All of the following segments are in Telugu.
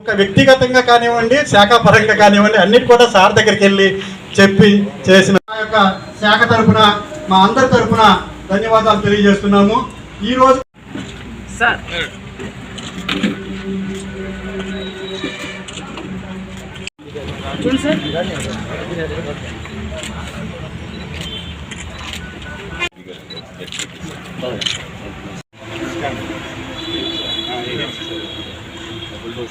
ఒక వ్యక్తిగతంగా కానివ్వండి శాఖాపరంగా కానివ్వండి అన్నిటి కూడా సార్ దగ్గరికి వెళ్ళి చెప్పి చేసిన మా యొక్క శాఖ తరపున మా అందరి తరపున ధన్యవాదాలు తెలియజేస్తున్నాము. ఈ రోజు సార్. చూడండి సార్.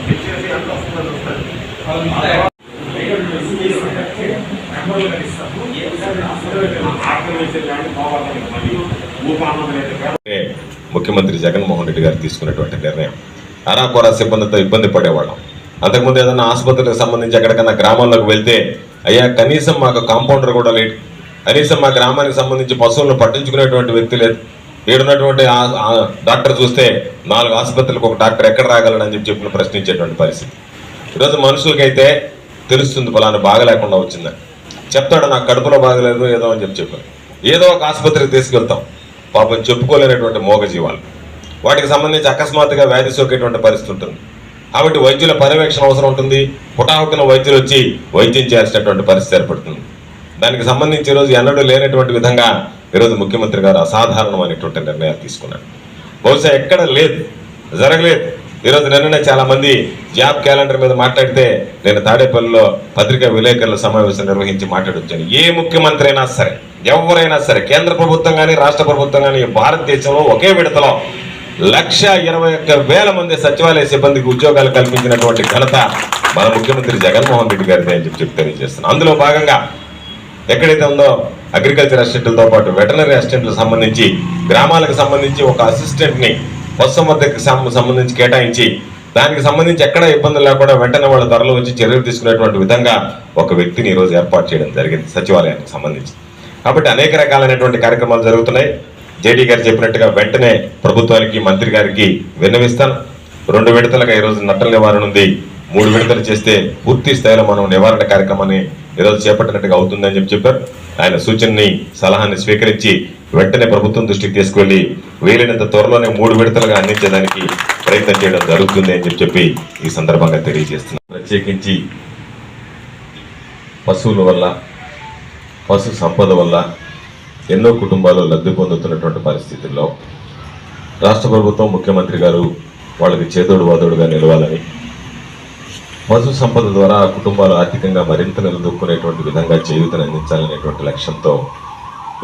స్టిక్ అంత ముఖ్యమంత్రి జగన్మోహన్ రెడ్డి గారు తీసుకున్నటువంటి నిర్ణయం. అరాకొర సిబ్బందితో ఇబ్బంది పడేవాళ్ళం. అంతకుముందు ఏదైనా ఆసుపత్రికి సంబంధించి ఎక్కడికైనా గ్రామాల్లోకి వెళ్తే అయ్యా కనీసం మాకు కాంపౌండర్ కూడా లేడు కనీసం మా గ్రామానికి సంబంధించి పశువులను పట్టించుకునేటువంటి వ్యక్తి లేదు. ఏడున్నటువంటి డాక్టర్ చూస్తే నాలుగు ఆసుపత్రులకు ఒక డాక్టర్ ఎక్కడ రాగలడని చెప్పి చెప్పిన ప్రశ్నించేటువంటి పరిస్థితి. ఈరోజు మనుషులకైతే తెలుస్తుంది ఫలానా బాగలేకుండా వచ్చిందని. చెప్తాడు నాకు కడుపులో బాగలేదు ఏదో అని చెప్పి చెప్పాను ఏదో ఒక ఆసుపత్రికి తీసుకెళ్తాం. పాపం చెప్పుకోలేనటువంటి మోగజీవాలు. వాటికి సంబంధించి అకస్మాత్తుగా వ్యాధి సోకేటువంటి పరిస్థితి ఉంటుంది. కాబట్టి వైద్యుల పర్యవేక్షణ అవసరం ఉంటుంది. పుటాహుకున వైద్యులు వచ్చి వైద్యం చేయాల్సినటువంటి పరిస్థితి ఏర్పడుతుంది. దానికి సంబంధించి ఈరోజు ఎన్నడూ లేనటువంటి విధంగా ఈరోజు ముఖ్యమంత్రి గారు అసాధారణమైనటువంటి నిర్ణయాలు తీసుకున్నారు. బహుశా ఎక్కడ లేదు జరగలేదు. ఈరోజు నిన్ననే చాలా మంది జాబ్ క్యాలెండర్ మీద మాట్లాడితే నేను తాడేపల్లిలో పత్రికా విలేకరుల సమావేశం నిర్వహించి మాట్లాడొచ్చాను ఏ ముఖ్యమంత్రి అయినా సరే ఎవరైనా సరే కేంద్ర ప్రభుత్వం కానీ రాష్ట్ర ప్రభుత్వం కానీ భారతదేశంలో ఒకే విడతలో లక్ష ఇరవై ఒక్క వేల మంది సచివాలయ సిబ్బందికి ఉద్యోగాలు కల్పించినటువంటి ఘనత మన ముఖ్యమంత్రి జగన్మోహన్ రెడ్డి గారిదే అని చెప్పి తెలియజేస్తున్నాను. అందులో భాగంగా ఎక్కడైతే ఉందో అగ్రికల్చర్ అసిస్టెంట్లతో పాటు వెటనరీ అసిస్టెంట్లకు సంబంధించి గ్రామాలకు సంబంధించి ఒక అసిస్టెంట్ని పశుసంవర్ధక సం- సంబంధించి కేటాయించి దానికి సంబంధించి ఎక్కడ ఇబ్బందులు లేకుండా వెంటనే వాళ్ళ ధరలు వచ్చి చర్యలు తీసుకునేటువంటి విధంగా ఒక వ్యక్తిని ఈ రోజు ఏర్పాటు చేయడం జరిగింది సచివాలయానికి సంబంధించి. కాబట్టి అనేక రకాలైనటువంటి కార్యక్రమాలు జరుగుతున్నాయి. జేడీ గారు చెప్పినట్టుగా వెంటనే ప్రభుత్వానికి మంత్రి గారికి విన్నవిస్తాను. రెండు విడతలుగా ఈరోజు నట్టల నివారణ ఉంది. మూడు విడతలు చేస్తే పూర్తి స్థాయిలో మనం నివారణ కార్యక్రమాన్ని ఈరోజు చేపట్టినట్టుగా అవుతుందని చెప్పి చెప్పారు. ఆయన సూచనని సలహాన్ని స్వీకరించి వెంటనే ప్రభుత్వం దృష్టికి తీసుకువెళ్ళి వీలైనంత త్వరలోనే మూడు విడతలుగా అందించడానికి ప్రయత్నం చేయడం జరుగుతుంది అని చెప్పి ఈ సందర్భంగా తెలియజేస్తున్నాను ప్రత్యేకించి పశువుల వల్ల పశు సంపద వల్ల ఎన్నో కుటుంబాలు లబ్ధి పొందుతున్నటువంటి పరిస్థితుల్లో రాష్ట్ర ప్రభుత్వం ముఖ్యమంత్రి గారు వాళ్ళకి చేదోడు వాదోడుగా నిలవాలని పశు సంపద ద్వారా కుటుంబాలు ఆర్థికంగా మరింత నిలదొక్కునేటువంటి విధంగా చేయూతను అందించాలనేటువంటి లక్ష్యంతో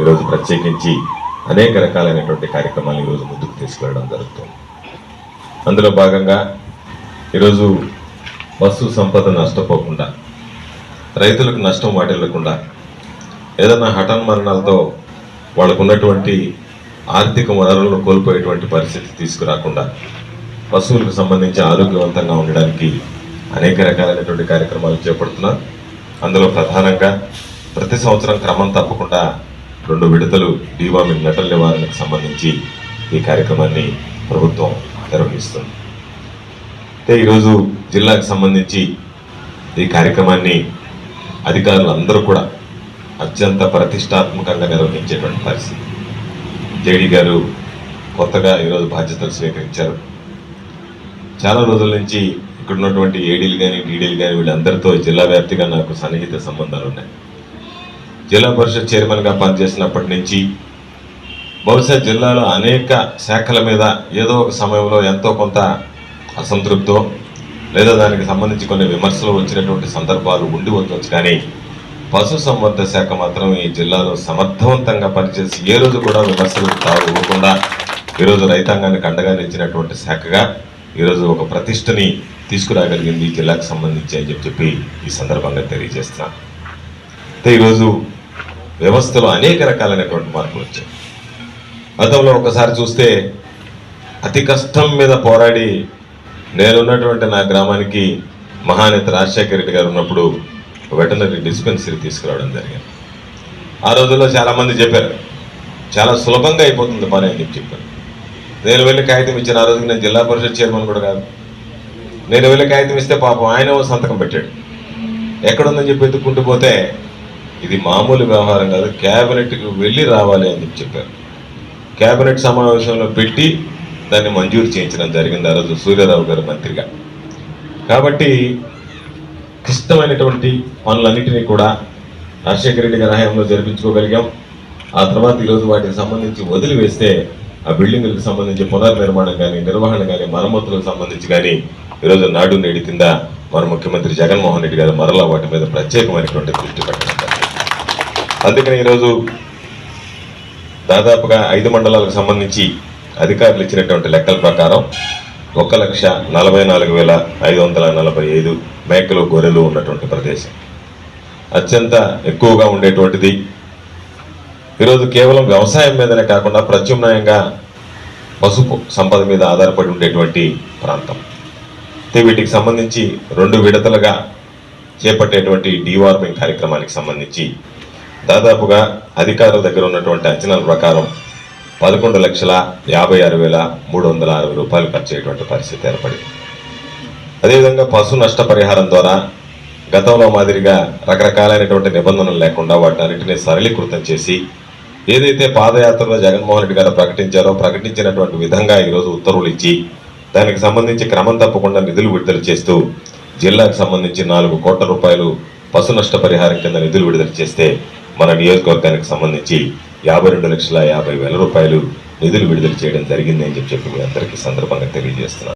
ఈరోజు ప్రత్యేకించి అనేక రకాలైనటువంటి కార్యక్రమాలు ఈరోజు ముందుకు తీసుకెళ్ళడం జరుగుతుంది. అందులో భాగంగా ఈరోజు పశు సంపద నష్టపోకుండా రైతులకు నష్టం వాటిల్లకుండా ఏదైనా హఠాన్మరణాలతో వాళ్ళకు ఉన్నటువంటి ఆర్థిక వనరులను కోల్పోయేటువంటి పరిస్థితి తీసుకురాకుండా పశువులకు సంబంధించి ఆరోగ్యవంతంగా ఉండడానికి అనేక రకాలైనటువంటి కార్యక్రమాలు చేపడుతున్నారు. అందులో ప్రధానంగా ప్రతి సంవత్సరం క్రమం తప్పకుండా రెండు విడతలు డీవామింగ్ నటల నివారణకు సంబంధించి ఈ కార్యక్రమాన్ని ప్రభుత్వం నిర్వహిస్తుంది. అయితే ఈరోజు జిల్లాకు సంబంధించి ఈ కార్యక్రమాన్ని అధికారులు అందరూ కూడా అత్యంత ప్రతిష్టాత్మకంగా నిర్వహించేటువంటి పరిస్థితి. జేడీ గారు కొత్తగా ఈరోజు బాధ్యతలు స్వీకరించారు. చాలా రోజుల నుంచి ఇక్కడ ఉన్నటువంటి ఏడీలు కానీ డీడీలు కానీ వీళ్ళందరితో జిల్లా వ్యాప్తిగా నాకు సన్నిహిత సంబంధాలు ఉన్నాయి. జిల్లా పరిషత్ చైర్మన్గా పనిచేసినప్పటి నుంచి బహుశా జిల్లాలో అనేక శాఖల మీద ఏదో ఒక సమయంలో ఎంతో కొంత అసంతృప్తో లేదా దానికి సంబంధించి కొన్ని విమర్శలు వచ్చినటువంటి సందర్భాలు ఉండి ఉండొచ్చు. కానీ పశుసంవర్ధ శాఖ మాత్రం ఈ జిల్లాలో సమర్థవంతంగా పనిచేసి ఏ రోజు కూడా విమర్శలు తావు ఇవ్వకుండా ఈరోజు రైతాంగానికి అండగా నిలిచినటువంటి శాఖగా ఈరోజు ఒక ప్రతిష్టని తీసుకురాగలిగింది జిల్లాకు సంబంధించి అని చెప్పి చెప్పి ఈ సందర్భంగా తెలియజేస్తున్నాను అయితే ఈరోజు వ్యవస్థలో అనేక రకాలైనటువంటి మార్పులు వచ్చాయి. గతంలో ఒకసారి చూస్తే అతి కష్టం మీద పోరాడి నేనున్నటువంటి నా గ్రామానికి మహానేత రాజశేఖర రెడ్డి గారు ఉన్నప్పుడు వెటనరీ డిస్పెన్సరీ తీసుకురావడం జరిగింది. ఆ రోజుల్లో చాలామంది చెప్పారు చాలా సులభంగా అయిపోతుంది పని అని చెప్పి చెప్పారు. నేను వెళ్ళి కాగితం ఇచ్చిన ఆ రోజుకి నేను జిల్లా పరిషత్ చైర్మన్ కూడా కాదు. నేను వెళ్ళి కాగితం ఇస్తే పాపం ఆయన ఓ సంతకం పెట్టాడు. ఎక్కడుందని చెప్పి ఎత్తుక్కుంటూ పోతే ఇది మామూలు వ్యవహారం కాదు క్యాబినెట్కి వెళ్ళి రావాలి అని చెప్పి చెప్పారు. క్యాబినెట్ సమావేశంలో పెట్టి దాన్ని మంజూరు చేయించడం జరిగింది ఆ రోజు సూర్యారావు గారు మంత్రిగా. కాబట్టి క్లిష్టమైనటువంటి పనులన్నింటినీ కూడా రాజశేఖర రెడ్డి గారి హయాంలో జరిపించుకోగలిగాం. ఆ తర్వాత ఈరోజు వాటికి సంబంధించి వదిలివేస్తే ఆ బిల్డింగులకు సంబంధించి పునర్నిర్మాణం కానీ నిర్వహణ కానీ మరమ్మతులకు సంబంధించి కానీ ఈరోజు నాడు నేడి కింద మన ముఖ్యమంత్రి జగన్మోహన్ రెడ్డి గారు మరలా వాటి మీద ప్రత్యేకమైనటువంటి దృష్టి పెట్టడం. అందుకని ఈరోజు దాదాపుగా ఐదు మండలాలకు సంబంధించి అధికారులు ఇచ్చినటువంటి లెక్కల ప్రకారం ఒక లక్ష నలభై నాలుగు వేల ఐదు వందల నలభై ఐదు మేకలు గొర్రెలు ఉన్నటువంటి ప్రదేశం. అత్యంత ఎక్కువగా ఉండేటువంటిది. ఈరోజు కేవలం వ్యవసాయం మీదనే కాకుండా ప్రత్యామ్నాయంగా పసుపు సంపద మీద ఆధారపడి ఉండేటువంటి ప్రాంతం. అయితే వీటికి సంబంధించి రెండు విడతలుగా చేపట్టేటువంటి డీవార్మింగ్ కార్యక్రమానికి సంబంధించి దాదాపుగా అధికారుల దగ్గర ఉన్నటువంటి అంచనాల ప్రకారం పదకొండు లక్షల యాభై ఆరు వేల మూడు వందల అరవై రూపాయలు ఖర్చు అయ్యేటువంటి పరిస్థితి ఏర్పడింది. అదేవిధంగా పశు నష్టపరిహారం ద్వారా గతంలో మాదిరిగా రకరకాలైనటువంటి నిబంధనలు లేకుండా వాటన్నిటిని సరళీకృతం చేసి ఏదైతే పాదయాత్రలో జగన్మోహన్ రెడ్డి గారు ప్రకటించారో ప్రకటించినటువంటి విధంగా ఈరోజు ఉత్తర్వులు ఇచ్చి దానికి సంబంధించి క్రమం తప్పకుండా నిధులు విడుదల చేస్తూ జిల్లాకు సంబంధించి నాలుగు కోట్ల రూపాయలు పశు నష్టపరిహారం కింద నిధులు విడుదల చేస్తే మన నియోజకవర్గానికి సంబంధించి యాభై రెండు లక్షల యాభై వేల రూపాయలు నిధులు విడుదల చేయడం జరిగింది అని చెప్పి చెప్పి మీ అందరికీ సందర్భంగా తెలియజేస్తున్నాను.